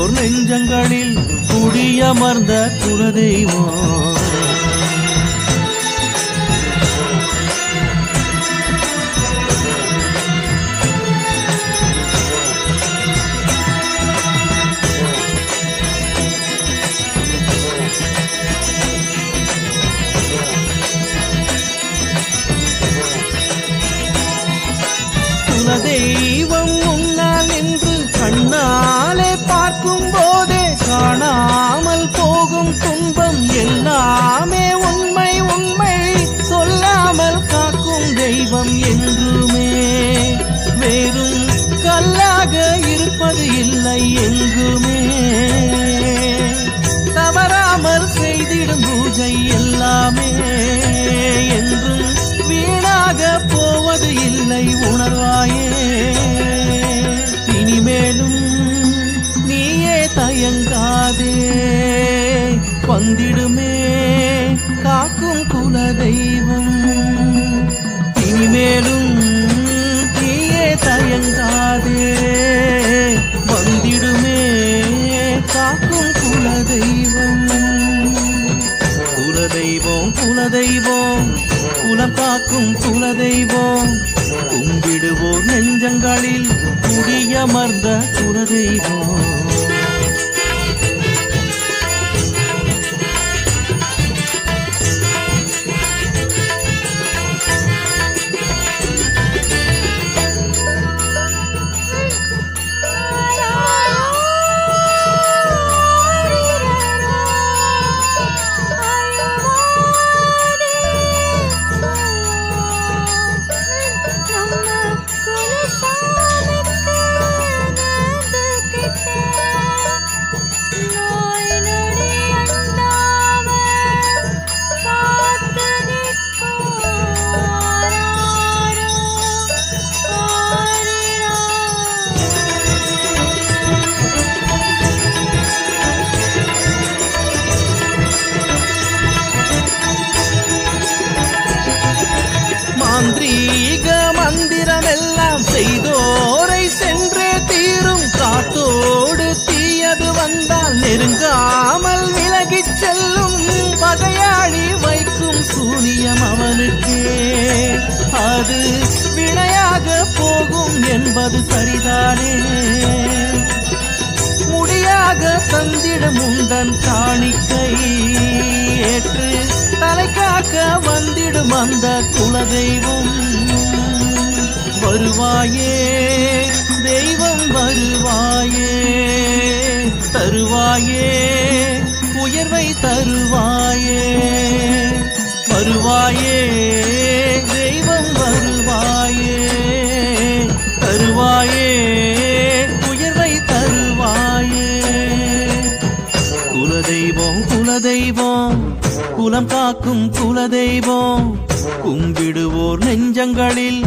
எல்லோர் நெஞ்சங்களில் குடியமர்ந்த குலதெய்வம். குலதெய்வம் வந்திடுமே. காக்கும் குல தெய்வம் இனிமேலும் தீயே தயங்காதே. வந்திடுமே. காக்கும் குல தெய்வம் குலதெய்வம் குலதெய்வம். குலம் காக்கும் குலதெய்வம். கும்பிடுவோர் நெஞ்சங்களில் குடியமர்ந்த குலதெய்வம். நெருங்காமல் விலகிச் செல்லும் பகையாளி வைக்கும் சூனியம் அவனுக்கே. அது வினையாக போகும் என்பது சரிதானே. முடியாக தந்திடும் உந்தன் காணிக்கை ஏற்று தலை காக்க வந்திடும் அந்த குலதெய்வம். வருவாயே தருவாயே உயர்வை தருவாயே. வருவாயே தெய்வம் வருவாயே. தருவாயே உயர்வை தருவாயே. குலதெய்வம் குலதெய்வம் குலம் காக்கும் குலதெய்வம் கும்பிடுவோர் நெஞ்சங்களில்